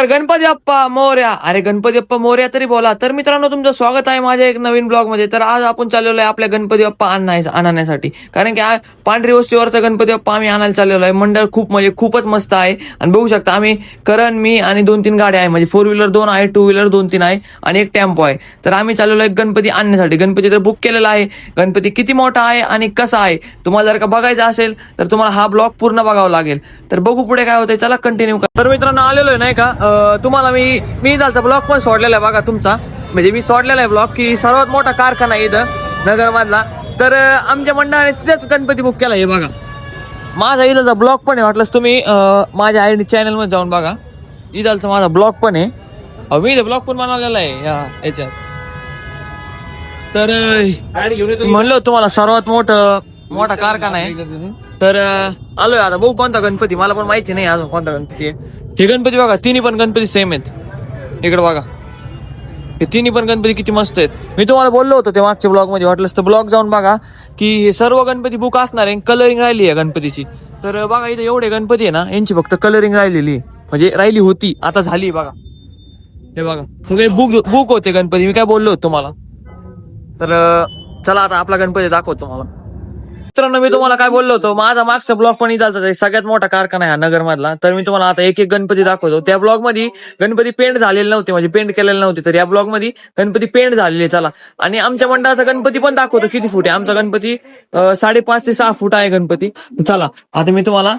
तर गणपती अप्पा मोर्या. अरे गणपती अप्पा मोर्या तरी बोला. तर मित्रांनो तुमचं स्वागत आहे माझ्या एक नवीन ब्लॉगमध्ये तर आज आपण चाललेलो आहे आपल्या गणपती बाप्पा आणण्यास आणण्यासाठी. कारण की पांढरी वस्तीवरचा गणपती बाप्पा आम्ही आणायला चाललेलो आहे. मंडळ खूप म्हणजे खूपच मस्त आहे. आणि बघू शकता आम्ही करण मी आणि दोन तीन गाड्या आहे. म्हणजे फोर व्हीलर दोन आहे टू व्हीलर दोन तीन आहे आणि एक टेम्पो आहे. तर आम्ही चाललेलो आहे गणपती आणण्यासाठी. गणपती तर बुक केलेला आहे. गणपती किती मोठा आहे आणि कसा आहे तुम्हाला जर का बघायचा असेल तर तुम्हाला हा ब्लॉग पूर्ण बघावा लागेल. तर बघू पुढे काय होतंय. चला कंटिन्यू तर मित्रांनो आलेलो आहे नाही का? तुम्हाला मी मी झालचा ब्लॉग पण सोडलेला आहे बघा तुमचा. म्हणजे मी सोडलेला आहे ब्लॉग की सर्वात मोठा कारखाना आहे इथं नगरमधला. तर आमच्या मंडळाने तिथेच गणपती बुक केला आहे बघा. माझा इथलचा ब्लॉग पण आहे वाटलंच तुम्ही माझ्या आय डी चॅनलमध्ये जाऊन बघा. इथलचा माझा ब्लॉग पण आहे. मी ब्लॉग पण बनवलेला आहे या याच्यात. तर म्हणलो तुम्हाला सर्वात मोठं मोठा कारखाना आहे. तर आलोय आता. बघू कोणता गणपती. मला पण माहिती नाही अजून कोणता गणपती आहे. हे गणपती बघा तिन्ही पण गणपती सेम आहेत. इकडे बघा. हे तिन्ही पण गणपती किती मस्त आहेत. मी तुम्हाला बोललो होतो ते मागच्या ब्लॉगमध्ये वाटलंच तर ब्लॉग जाऊन बघा की हे सर्व गणपती बुक असणार आहे कलरिंग राहिली आहे गणपतीची. तर बघा इथे एवढे गणपती आहे ना यांची फक्त कलरिंग राहिलेली आहे. म्हणजे राहिली होती आता झाली बघा. हे बघा सगळे बुक बुक होते गणपती. मी काय बोललो होतो तुम्हाला? तर चला आता आपला गणपती दाखवतो तुम्हाला. मित्रांनो मी तुम्हाला काय बोललो होतो? माझा मागचा ब्लॉग पण इथं सगळ्यात मोठा कारखाना आहे हा नगर मधला तर मी तुम्हाला आता एक एक गणपती दाखवतो. त्या ब्लॉगमध्ये गणपती पेंट झालेले नव्हते म्हणजे पेंट केलेले नव्हते. तर या ब्लॉगमध्ये गणपती पेंट झालेले चला. आणि आमच्या मंडळाचा गणपती पण दाखवतो. किती फूट आहे? आमचा गणपती साडेपाच ते सहा फूट आहे गणपती. चला आता मी तुम्हाला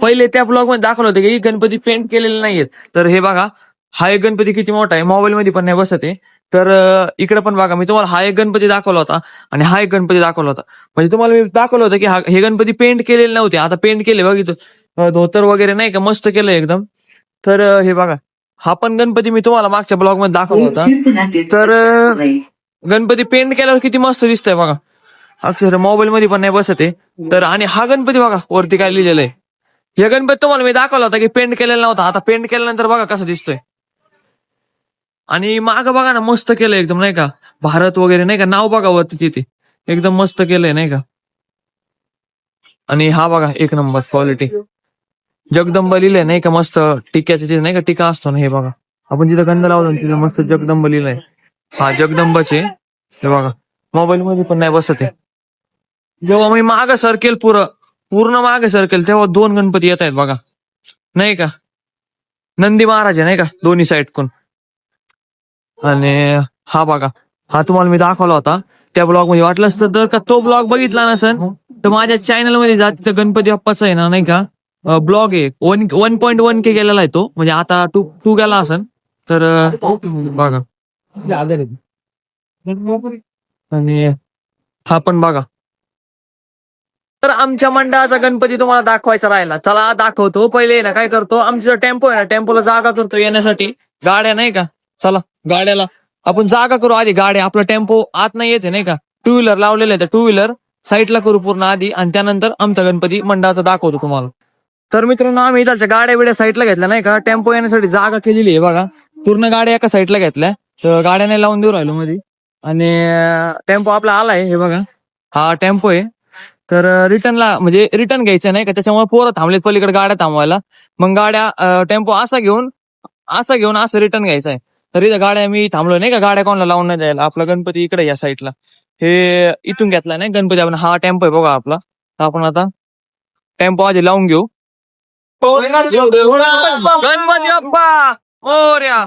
पहिले त्या ब्लॉगमध्ये दाखवलं होतं की गणपती पेंट केलेले नाहीयेत. तर हे बघा हा एक गणपती किती मोठा आहे? मोबाईल मध्ये पण नाही बसत आहे. तर इकडे पण बघा मी तुम्हाला हा एक गणपती दाखवला होता आणि हा एक गणपती दाखवला होता. म्हणजे तुम्हाला मी दाखवलं होतं की हा- हे गणपती पेंट केलेले नव्हते. आता पेंट केले बघितलं धोतर वगैरे नाही का मस्त केलं एकदम. तर हे बघा हा पण गणपती मी तुम्हाला मागच्या ब्लॉगमध्ये दाखवला होता. तर गणपती पेंट केल्यावर किती मस्त दिसतंय बघा. अक्षर मोबाईल मध्ये पण नाही बसत आहे. तर आणि हा गणपती बघा वरती काय लिहिलेलं आहे. हे गणपती तुम्हाला मी दाखवला होता की पेंट केलेला नव्हता. आता पेंट केल्यानंतर बघा कसं दिसतोय. आणि माग बघा ना मस्त केलंय एकदम नाही का? भारत वगैरे नाही का? नाव बघा वरती तिथे. एकदम मस्त केलंय नाही का? आणि हा बघा एक नंबर क्वालिटी जगदंब लिहिलंय नाही का? मस्त टिक्याचे तिथे नाही का? टिका असतो ना हे बघा. आपण जिथं गंध लावतो ना तिथे मस्त जगदंब लिहिलंय. हा जगदंबाचे. हे बघा. मोबाईल मध्ये पण नाही बसत आहे. जेव्हा मी माग सरकेल पुरं पूर्ण मागे सरकेल तेव्हा दोन गणपती येत आहेत बघा. नाही का? नंदी महाराज आहे नाही का? दोन्ही साईड कोण आणि हा बघा हा तुम्हाला मी दाखवला होता. त्या ब्लॉगमध्ये वाटलं असतं तर का तो ब्लॉग बघितला नसेल तर माझ्या चॅनलमध्ये जा तिथं गणपती बाप्पाचा आहे ना नाही का? ब्लॉग आहे. One one point one K गेलेला आहे तो. म्हणजे आता टू टू गेला असेल तर बघा. आणि हा पण बघा. तर आमच्या मंडळाचा गणपती तुम्हाला दाखवायचा राहिला. चला दाखवतो. पहिले ना काय करतो? आमचा टेम्पो आहे ना टेम्पोला जागा करतो येण्यासाठी. गाड्या नाही का? चला गाड्याला. आपण जागा करू आधी गाड्या आपला टेम्पो आत नाही येते नाही का? टू व्हीलर लावलेले आहे टू व्हीलर साईडला करू पूर्ण आधी आणि त्यानंतर आमचा गणपती मंडळाचा दाखवतो तुम्हाला. तर मित्रांनो आम्ही इथल्या गाड्या बिड्या साईडला घेतल्या नाही का? टेम्पो येण्यासाठी जागा केलेली आहे बघा. पूर्ण गाड्या एका साईडला घेतल्या. तर गाड्या नाही लावून देऊ राहिलो मध्ये आणि टेम्पो आपला आलाय हे बघा. हा टेम्पो आहे. तर रिटर्नला म्हणजे रिटर्न घ्यायचं नाही का? त्याच्यामुळे पोरं थांबलेत पलीकडे गाड्या थांबवायला. मग गाड्या टेम्पो असा घेऊन असा घेऊन असं रिटर्न घ्यायचं आहे. तर इथं गाड्या मी थांबलो नाही का? गाड्या कोणाला लावून नाही द्यायला? आपला गणपती इकडे या साईडला हे इथून घेतला नाही गणपती आपण. हा टेम्पो आहे बघा आपला. तर आपण आता टेम्पो आधी लावून घेऊ. गणपती बाप्पा! मोर्या!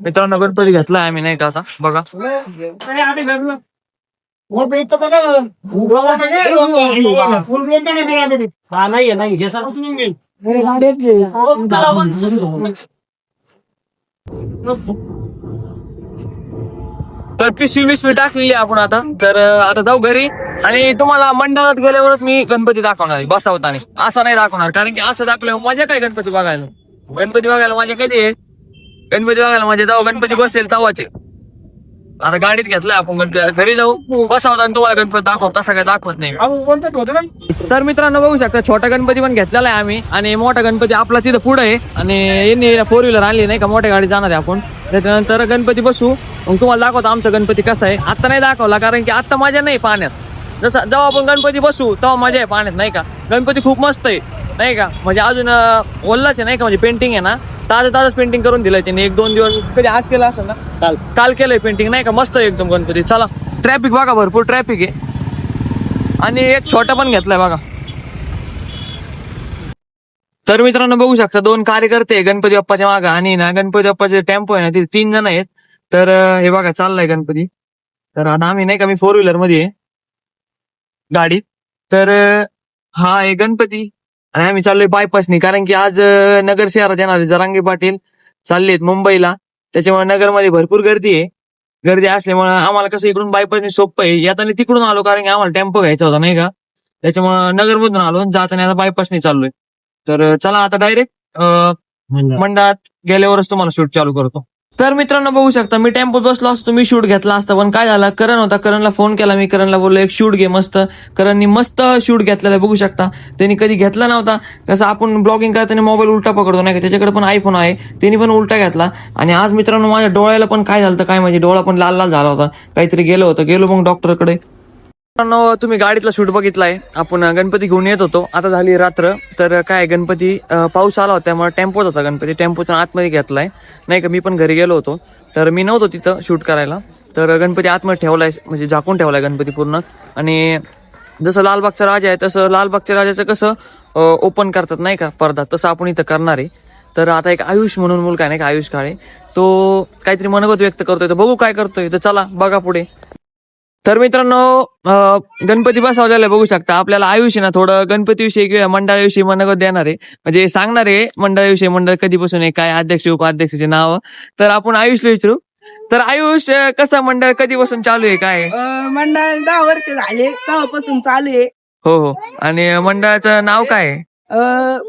मित्रांनो गणपती घेतलाय आम्ही नाही का आता? बघा. तर पिशवी बिशवी टाकलेली आपण आता. तर आता जाऊ घरी. आणि तुम्हाला मंडळात गेल्यावरच मी गणपती दाखवणार आहे. बसवताना असं नाही दाखवणार. कारण की असं दाखवल्यावर मजा काय गणपती बघायला? गणपती बघायला माझ्या कधी आहे? गणपती बघायला म्हणजे जाऊ गणपती बसेल तवाचे. आता गाडीत घेतलाय आपण गणपती घरी जाऊ बसवताना तुम्हाला गणपती दाखव. तसा काय दाखवत नाही. तर मित्रांनो बघू शकता छोटा गणपती पण घेतलेला आहे आम्ही. आणि मोठा गणपती आपला तिथं पुढे आहे. आणि यांनी फोर व्हीलर आणली नाही का? मोठ्या गाडी जाणार आहे आपण. त्याच्यानंतर गणपती बसू. मग तुम्हाला दाखवतो आमचा गणपती कसा आहे. आता नाही दाखवला कारण की आता मजा नाही पाण्यात जसं जेव्हा आपण गणपती बसू तेव्हा मजा आहे पाण्यात नाही का? गणपती खूप मस्त आहे नाही का? म्हणजे अजून ओल्लाच आहे नाही का? म्हणजे पेंटिंग आहे ना? ताजं ताजंच पेंटिंग करून दिलंय त्यांनी एक दोन दिवस कधी आज केलं असेल ना? काल. काल केलंय पेंटिंग नाही का? मस्त आहे एकदम गणपती. चला. ट्रॅफिक बघा भरपूर ट्रॅफिक आहे. आणि एक छोटा पण घेतलाय बघा. तर मित्रांनो बघू शकता दोन कार्यकर्ते गणपती बाप्पाच्या मागं. आणि ना गणपती बाप्पाचे टेम्पो आहे ना तिथे तीन जण आहेत. तर हे बघा चाललाय गणपती. तर आता आम्ही नाही का मी फोर व्हीलरमध्ये आहे. गाडीत. तर हा आहे गणपती. आणि आम्ही चाललोय बायपासनी कारण की आज अं, नगर शहरात येणार जरांगे पाटील चालले आहेत मुंबईला त्याच्यामुळे नगरमध्ये भरपूर गर्दी आहे. गर्दी असल्यामुळे आम्हाला कसं इकडून बायपासनी सोपं आहे. येताना तिकडून आलो कारण की आम्हाला टेम्पो घ्यायचा होता नाही का? त्याच्यामुळे नगरमधून आलो आणि जाताना आता बायपासनी चाललोय. तर अं, चला आता डायरेक्ट मंडळात. गेल्यावरच तुम्हाला शूट चालू करतो. तर मित्रांनो बघू शकता मी टेम्पोत बसलो असतो मी शूट घेतला असता पण काय झालं? करण होता करणला फोन केला मी करणला बोललो एक शूट घे मस्त. करणनी मस्त शूट घेतलेला बघू शकता. त्यांनी कधी घेतला नव्हता. कसं आपण ब्लॉगिंग करताना मोबाईल उलटा पकडतो नाही का? त्याच्याकडे पण आयफोन आहे त्यांनी पण उलटा घेतला. आणि आज मित्रांनो माझ्या डोळ्याला पण काय झालं काय माहिती डोळा पण लाल लाल झाला होता. काहीतरी गेलो होतं गेलो मग डॉक्टरकडे मित्रांनो तुम्ही गाडीतला शूट बघितलाय. आपण गणपती घेऊन येत होतो. आता झाली रात्र. तर काय गणपती पाऊस आला होता त्यामुळे टेम्पोत होता गणपती. टेम्पोचा आतमध्ये घेतलाय. नाही का मी पण घरी गेलो होतो. तर मी नव्हतो तिथं शूट करायला. तर गणपती आतमध्ये ठेवलाय म्हणजे झाकून ठेवलाय गणपती पूर्ण. आणि जसं लालबागचा राजा आहे तसं लालबागच्या राजाचं कसं ओपन करतात नाही का पडदा. तसं आपण इथं करणार आहे. तर आता एक आयुष म्हणून मुलगा नाही का आयुष काळे. तो काहीतरी मनगत व्यक्त करतोय. तर बघू काय करतोय. तर चला बघा पुढे. तर मित्रांनो गणपती बसवलेला बघू शकता. आपल्याला आयुष्य ना थोडं गणपतीविषयी किंवा मंडळाविषयी मनोगत देणार आहे. म्हणजे सांगणार आहे मंडळाविषयी मंडळ कधीपासून आहे काय अध्यक्ष उपाध्यक्षाचे नाव. तर आपण आयुषला विचारू. तर आयुष कसं मंडळ कधीपासून चालू आहे काय मंडळ दहा वर्ष झाले तेव्हापासून चालू आहे. हो हो. आणि मंडळाचं नाव काय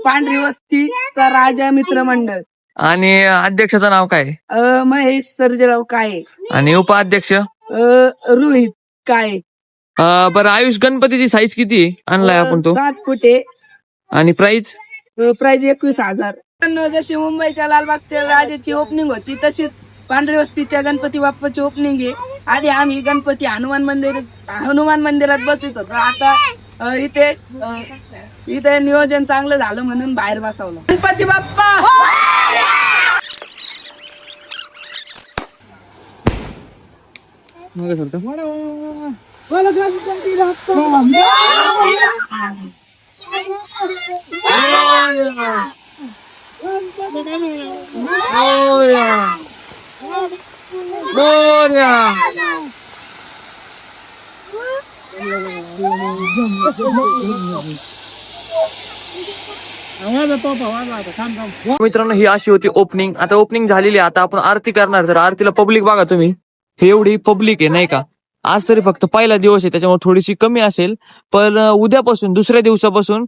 पांढरी वस्तीचा राजा मित्र मंडळ. आणि अध्यक्षाचं नाव काय महेश सर्जेराव काळे. आणि उपाध्यक्ष? रोहित. अं, बरं आयुष गणपतीची साईज किती आहे? आणलाय आपण तो. पाच फुटे. आणि प्राइस प्राइस एकवीस हजार. पण जशी मुंबईच्या लालबागच्या राजाची ओपनिंग होती तशीच पांढरी वस्तीच्या गणपती बाप्पाची ओपनिंग आहे. आधी आम्ही गणपती हनुमान मंदिर हनुमान मंदिरात बसत होतो. आता अं, इथे अं, इथे नियोजन चांगलं झालं म्हणून बाहेर बसवलं. गणपती बाप्पा! मित्रांनो ही अशी होती ओपनिंग आता ओपनिंग झालेली आहे. आता आपण आरती करणार. तर आरतीला पब्लिक बघा तुम्ही. हे एवढी पब्लिक आहे नाही का? आज तरी फक्त पहिला दिवस आहे त्याच्यामुळे थोडीशी कमी असेल. पण उद्यापासून दुसऱ्या दिवसापासून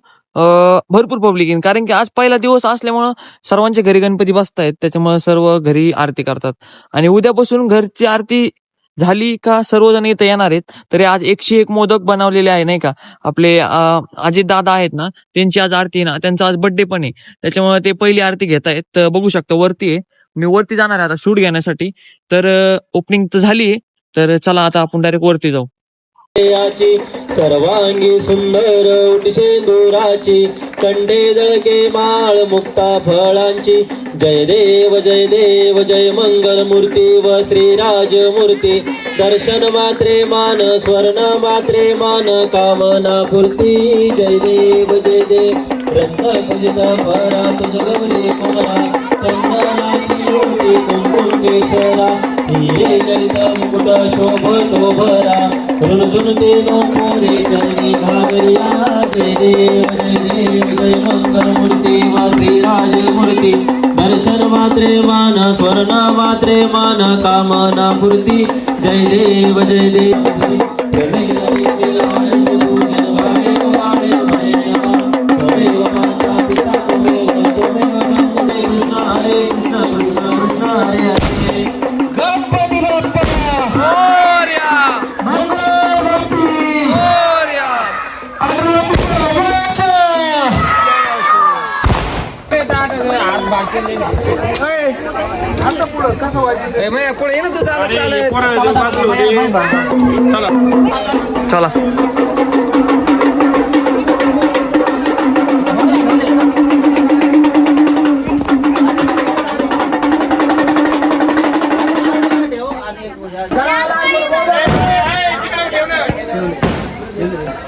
भरपूर पब्लिक येईल कारण की आज पहिला दिवस असल्यामुळं सर्वांच्या घरी गणपती बसतायत. त्याच्यामुळे सर्व घरी आरती करतात. आणि उद्यापासून घरची आरती झाली का सर्वजण इथं येणार आहेत तरी आज एकशे एक मोदक बनवलेले आहे नाही का? आपले अजित दादा आहेत ना त्यांची आज आरती आहे ना त्यांचा आज बर्थडे पण आहे. त्याच्यामुळे ते पहिली आरती घेत आहेत बघू शकता वरती आहे. मी वरती जाणार आहे आता शूट घेण्यासाठी. तर ओपनिंग तर झाली तर चला आता आपण डायरेक्ट वरती जाऊ. याची सर्वांगी सुंदर उटी कंडे जळके माळ मुक्ता फळांची. जय देव जय देव जय मंगल मूर्ती व श्रीराज मूर्ती दर्शन मात्रे मान स्वर्ण मात्रे मान कामना पूर्ती. जय देव जय देव. रत्न पूजित परा तुझ गौरी कुमारा चंदना ओटी कुंकुम केशरा हिरे चरित मुकुट चरणी घागरिया जय देव जय देव जय मंगल मूर्ती वा राज मूर्ती दर्शन मात्रे मान स्वर्ण मात्रे मान कामना मूर्ती जय देव जय देव। चला.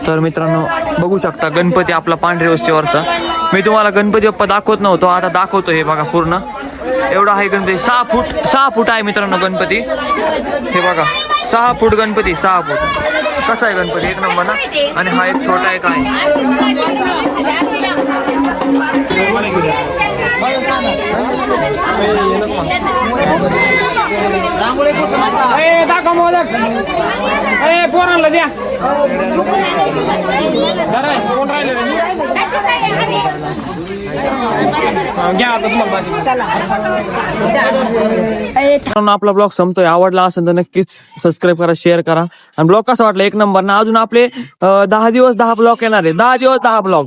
तर मित्रांनो बघू शकता गणपती आपला पांढरे वस्तीवरचा. मी तुम्हाला गणपती बाप्पा दाखवत नव्हतो आता दाखवतो हे बघा पूर्ण. एवढा आहे गणपती. सहा फूट सहा फूट आहे मित्रांनो गणपती. हे बघा सहा फूट गणपती सहा फूट. कसा आहे गणपती? एक नंबर ना? आणि हा एक छोटा एक आहे. दाखव मोदक. पोरांना द्या. घ्या ब्लॉग संपतोय. आवडला असेल तर नक्कीच करा शेयर करा. ब्लॉग कसा वाटला? एक नंबर ना. अजून आपले अं, दहा दिवस दह ब्लॉग येणार आहे. दिवस दह ब्लॉग